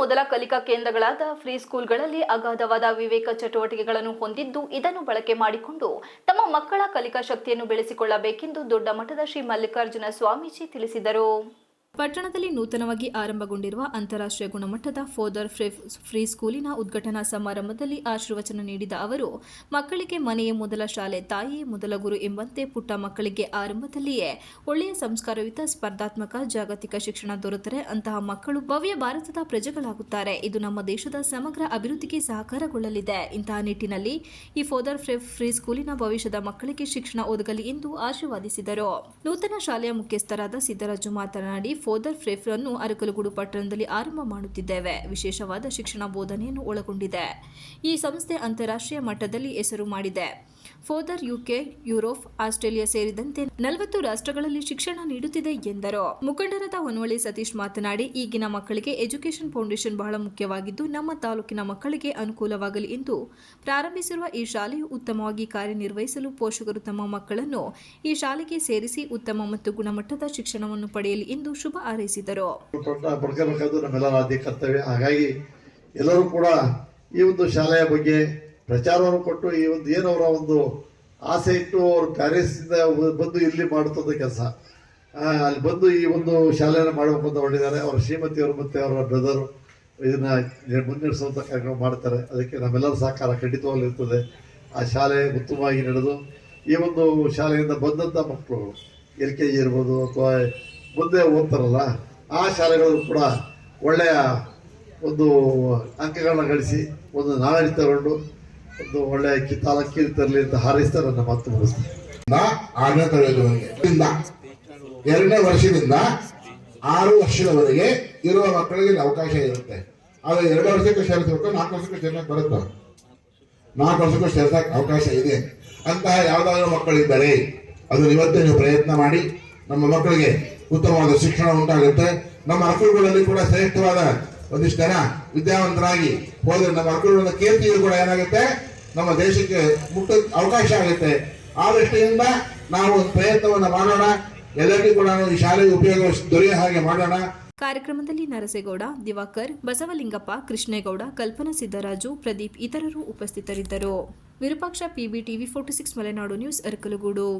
ಮೊದಲ ಕಲಿಕಾ ಕೇಂದ್ರಗಳಾದ ಫ್ರೀ ಸ್ಕೂಲ್ಗಳಲ್ಲಿ ಅಗಾಧವಾದ ವಿವೇಕ ಚಟುವಟಿಕೆಗಳನ್ನು ಹೊಂದಿದ್ದು ಇದನ್ನು ಬಳಕೆ ಮಾಡಿಕೊಂಡು ತಮ್ಮ ಮಕ್ಕಳ ಕಲಿಕಾ ಶಕ್ತಿಯನ್ನು ಬೆಳೆಸಿಕೊಳ್ಳಬೇಕೆಂದು ದೊಡ್ಡ ಮಠದ ಶ್ರೀ ಮಲ್ಲಿಕಾರ್ಜುನ ಸ್ವಾಮೀಜಿ ತಿಳಿಸಿದರು. ಪಟ್ಟಣದಲ್ಲಿ ನೂತನವಾಗಿ ಆರಂಭಗೊಂಡಿರುವ ಅಂತಾರಾಷ್ಟ್ರೀಯ ಗುಣಮಟ್ಟದ ಫೋದರ್ ಫ್ರೇ ಸ್ಕೂಲಿನ ಉದ್ಘಾಟನಾ ಸಮಾರಂಭದಲ್ಲಿ ಆಶೀರ್ವಚನ ನೀಡಿದ ಅವರು, ಮಕ್ಕಳಿಗೆ ಮನೆಯ ಮೊದಲ ಶಾಲೆ, ತಾಯಿಯೇ ಮೊದಲ ಗುರು ಎಂಬಂತೆ ಪುಟ್ಟ ಮಕ್ಕಳಿಗೆ ಆರಂಭದಲ್ಲಿಯೇ ಒಳ್ಳೆಯ ಸಂಸ್ಕಾರಯುತ, ಸ್ಪರ್ಧಾತ್ಮಕ, ಜಾಗತಿಕ ಶಿಕ್ಷಣ ದೊರೆತರೆ ಅಂತಹ ಮಕ್ಕಳು ಭವ್ಯ ಭಾರತದ ಪ್ರಜೆಗಳಾಗುತ್ತಾರೆ. ಇದು ನಮ್ಮ ದೇಶದ ಸಮಗ್ರ ಅಭಿವೃದ್ಧಿಗೆ ಸಹಕಾರಗೊಳ್ಳಲಿದೆ. ಇಂತಹ ನಿಟ್ಟಿನಲ್ಲಿ ಈ ಫೋದರ್ ಫ್ರೀ ಸ್ಕೂಲಿನ ಭವಿಷ್ಯದ ಮಕ್ಕಳಿಗೆ ಶಿಕ್ಷಣ ಒದಗಲಿ ಎಂದು ಆಶೀರ್ವಾದಿಸಿದರು. ನೂತನ ಶಾಲೆಯ ಮುಖ್ಯಸ್ಥರಾದ ಸಿದ್ದರಾಜು ಮಾತನಾಡಿ ಫೋದರ್ ಫ್ರೇಫರ್ ಅನ್ನು ಅರಕಲಗೂಡು ಪಟ್ಟಣದಲ್ಲಿ ಆರಂಭ ಮಾಡುತ್ತಿದ್ದೇವೆ. ವಿಶೇಷವಾದ ಶಿಕ್ಷಣ ಬೋಧನೆಯನ್ನು ಒಳಗೊಂಡಿದೆ. ಈ ಸಂಸ್ಥೆ ಅಂತಾರಾಷ್ಟ್ರೀಯ ಮಟ್ಟದಲ್ಲಿ ಹೆಸರು ಮಾಡಿದೆ. ಫೋದರ್ ಯುಕೆ ಯುರೋಪ್ ಆಸ್ಟ್ರೇಲಿಯಾ ಸೇರಿದಂತೆ ನಲವತ್ತು ರಾಷ್ಟ್ರಗಳಲ್ಲಿ ಶಿಕ್ಷಣ ನೀಡುತ್ತಿದೆ ಎಂದರು. ಮುಖಂಡರಾದ ಹೊನ್ನವಳ್ಳಿ ಸತೀಶ್ ಮಾತನಾಡಿ, ಈಗಿನ ಮಕ್ಕಳಿಗೆ ಎಜುಕೇಷನ್ ಫೌಂಡೇಶನ್ ಬಹಳ ಮುಖ್ಯವಾಗಿದ್ದು, ನಮ್ಮ ತಾಲೂಕಿನ ಮಕ್ಕಳಿಗೆ ಅನುಕೂಲವಾಗಲಿ ಎಂದು ಪ್ರಾರಂಭಿಸಿರುವ ಈ ಶಾಲೆಯು ಉತ್ತಮವಾಗಿ ಕಾರ್ಯನಿರ್ವಹಿಸಲು ಪೋಷಕರು ತಮ್ಮ ಮಕ್ಕಳನ್ನು ಈ ಶಾಲೆಗೆ ಸೇರಿಸಿ ಉತ್ತಮ ಮತ್ತು ಗುಣಮಟ್ಟದ ಶಿಕ್ಷಣವನ್ನು ಪಡೆಯಲಿ ಎಂದು ಶುಭ ಹಾರೈಸಿದರು. ಎಲ್ಲರೂ ಕೂಡ ಈ ಒಂದು ಶಾಲೆಯ ಬಗ್ಗೆ ಪ್ರಚಾರವನ್ನು ಕೊಟ್ಟು ಈ ಒಂದು ಏನು ಅವರ ಒಂದು ಆಸೆ ಇಟ್ಟು ಅವರು ಪ್ಯಾರಿಸ್ನಿಂದ ಬಂದು ಇಲ್ಲಿ ಮಾಡುತ್ತಂಥ ಕೆಲಸ. ಅಲ್ಲಿ ಬಂದು ಈ ಒಂದು ಶಾಲೆಯನ್ನು ಮಾಡಬೇಕು ಅಂತ ಹೊರಟಿದ್ದಾರೆ. ಅವರ ಶ್ರೀಮತಿಯವರು ಮತ್ತು ಅವರ ಬ್ರದರು ಇದನ್ನ ಮುನ್ನಡೆಸುವಂಥ ಕಾರ್ಯಕ್ರಮ ಮಾಡ್ತಾರೆ. ಅದಕ್ಕೆ ನಮ್ಮೆಲ್ಲರ ಸಹಕಾರ ಖಂಡಿತವಾಗಿರ್ತದೆ ಆ ಶಾಲೆ ಉತ್ತಮವಾಗಿ ನಡೆದು, ಈ ಒಂದು ಶಾಲೆಯಿಂದ ಬಂದಂಥ ಮಕ್ಕಳು ಎಲ್ ಕೆ ಜಿ ಇರ್ಬೋದು ಅಥವಾ ಮುಂದೆ ಓದ್ತಾರಲ್ಲ, ಆ ಶಾಲೆಗಳು ಕೂಡ ಒಳ್ಳೆಯ ಒಂದು ಅಂಕಗಳನ್ನ ಗಳಿಸಿ, ಒಂದು ನಾಳೆ ತಗೊಂಡು ಒಂದು ಒಳ್ಳೆ ಕಿತ್ತಾಲ ತಾಲೂಕು ತರಲಿ ಅಂತ ಹಾರೈಸ್ತಾ ನನ್ನ ಮಾತು ಆರನೇ ಎರಡನೇ ವರ್ಷದಿಂದ ಆರು ವರ್ಷದವರೆಗೆ ಇರುವ ಮಕ್ಕಳಿಗೆ ಅವಕಾಶ ಇರುತ್ತೆ. ಆದರೆ ಎರಡು ವರ್ಷಕ್ಕೆ ಸೇರಿಸಬೇಕು, ನಾಲ್ಕು ವರ್ಷಕ್ಕೆ ಚೆನ್ನಾಗಿ ಬರುತ್ತೆ? ನಾಲ್ಕು ವರ್ಷಕ್ಕೂ ಸೇರ್ಸಕ್ಕೆ ಅವಕಾಶ ಇದೆ. ಅಂತಹ ಯಾವ್ದಾದ್ರು ಮಕ್ಕಳಿದ್ದರೆ ಅದನ್ನು ಇವತ್ತೇ ನೀವು ಪ್ರಯತ್ನ ಮಾಡಿ, ನಮ್ಮ ಮಕ್ಕಳಿಗೆ ಉತ್ತಮವಾದ ಶಿಕ್ಷಣ ಉಂಟಾಗುತ್ತೆ. ನಮ್ಮ ಮಕ್ಕಳುಗಳಲ್ಲಿ ಕೂಡ ಶ್ರೇಷ್ಠವಾದ ಒಂದಿಷ್ಟು ಜನ ವಿದ್ಯಾವಂತರಾಗಿ ಹೋದ್ರೆ ನಮ್ಮ ಮಕ್ಕಳುಗಳ ಕೀರ್ತಿಯು ಕೂಡ ಏನಾಗುತ್ತೆ? ನಮ್ಮ ದೇಶಕ್ಕೆ ಮುಟ್ಟ ಅವಕಾಶ ಆಗುತ್ತೆ. ಆ ದೃಷ್ಟಿಯಿಂದ ನಾವು ಒಂದು ಪ್ರಯತ್ನವನ್ನು ಮಾಡೋಣ. ಎಲ್ಲರಿಗೂ ಕೂಡ ಈ ಶಾಲೆಗೆ ಉಪಯೋಗ ದೊರೆಯ ಹಾಗೆ ಮಾಡೋಣ. ಕಾರ್ಯಕ್ರಮದಲ್ಲಿ ನರಸೇಗೌಡ, ದಿವಾಕರ್, ಬಸವಲಿಂಗಪ್ಪ, ಕೃಷ್ಣೇಗೌಡ, ಕಲ್ಪನಾ ಸಿದ್ದರಾಜು, ಪ್ರದೀಪ್ ಇತರರು ಉಪಸ್ಥಿತರಿದ್ದರು. Virupaksha PB TV forty six Malenadu news, Arakalagudu.